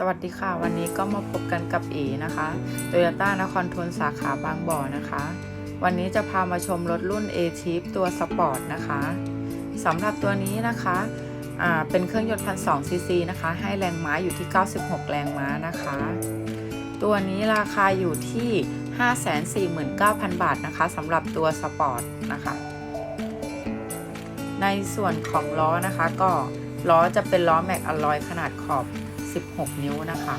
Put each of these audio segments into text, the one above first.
สวัสดีค่ะ วันนี้ก็มาพบกันกับเอนะคะโตโยต้านครทนสาขาบางบ่อนะคะ วันนี้จะพามาชมรถรุ่น a t i p ตัวสปอร์ตนะคะสำหรับตัวนี้นะคะเป็นเครื่องยนต์พันสองซีซีนะคะ ให้แรงม้าอยู่ที่ 96 แรงม้านะคะ ตัวนี้ราคาอยู่ที่ 549,000 บาทนะคะสำหรับตัวสปอร์ตนะคะ ในส่วนของล้อนะคะก็ล้อจะเป็นล้อแม็กอลลอยขนาดขอบ 16 นิ้วนะคะ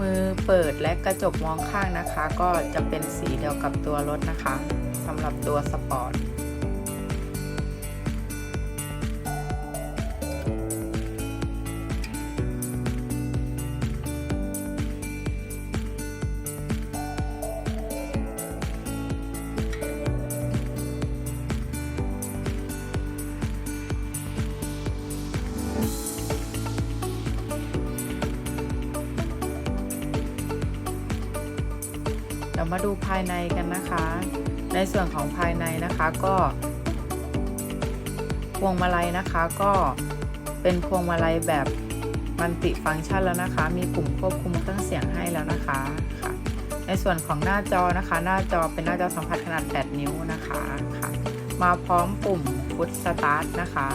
มือเปิดและกระจกมองข้างนะคะ ก็จะเป็นสีเดียวกับตัวรถนะคะสำหรับตัวสปอร์ต เดี๋ยวมาดูภายในกันนะคะ ในส่วนของภายในนะคะก็พวงมาลัยนะคะก็เป็นพวงมาลัยแบบมัลติฟังก์ชันแล้วนะคะ มีปุ่มควบคุมเครื่องเสียงให้แล้วนะคะค่ะ ในส่วนของหน้าจอนะคะ หน้าจอเป็นหน้าจอสัมผัสขนาด 8 นิ้วนะคะค่ะ มาพร้อมปุ่มฟุตสตาร์ทนะคะ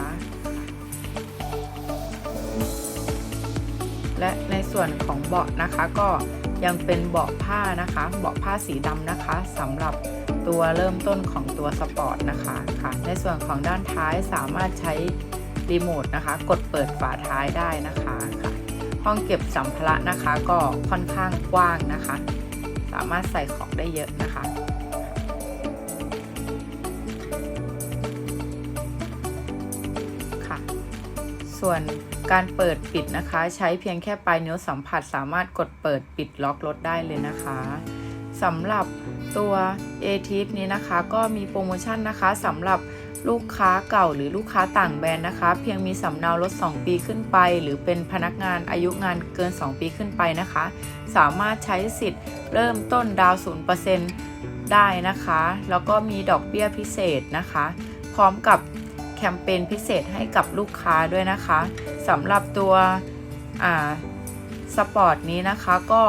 และในส่วนของเบาะนะคะก็ ยังเป็นเบาะผ้านะคะ เบาะผ้าสีดำนะคะสำหรับตัวเริ่มต้นของตัวสปอร์ตนะคะค่ะ ในส่วนของด้านท้ายสามารถใช้รีโมทนะคะ กดเปิดฝาท้ายได้นะคะค่ะ ห้องเก็บสัมภาระนะคะก็ค่อนข้างกว้างนะคะ สามารถใส่ของได้เยอะนะคะ ส่วนการเปิดปิดนะคะ ใช้เพียงแค่ปลายนิ้วสัมผัส สามารถกดเปิดปิดล็อกรถได้เลยนะคะสำหรับตัว a t i p นี้นะคะ ก็มีโปรโมชั่นนะคะสำหรับลูกค้าเก่าหรือลูกค้าต่างแบรนด์นะคะ เพียงมีสำเนารถ 2 ปีขึ้นไป หรือเป็นพนักงานอายุงานเกิน 2 ปีขึ้นไปนะคะ สามารถใช้สิทธิ์เริ่มต้นดาวน์0%ได้นะคะ แล้วก็มีดอกเบี้ยพิเศษนะคะ พร้อมกับ แคมเปญพิเศษให้กับลูกค้าด้วยนะคะสำหรับตัวอ่าสปอร์ตนี้นะคะก็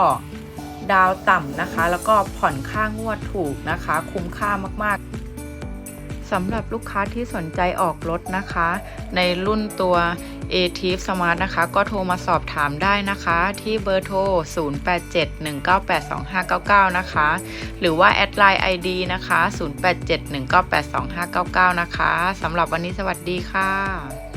ดาวต่ำนะคะ แล้วก็ผ่อนค่างวดถูกนะคะ คุ้มค่ามากๆ สำหรับลูกค้าที่สนใจออกรถนะคะ ในรุ่นตัว a t i v Smart นะคะ ก็โทรมาสอบถามได้นะคะ ที่เบอร์โทร 0871982599 นะคะ หรือว่าแอดไลน์ ID นะคะ 0871982599 นะคะสำหรับวันนี้สวัสดีค่ะ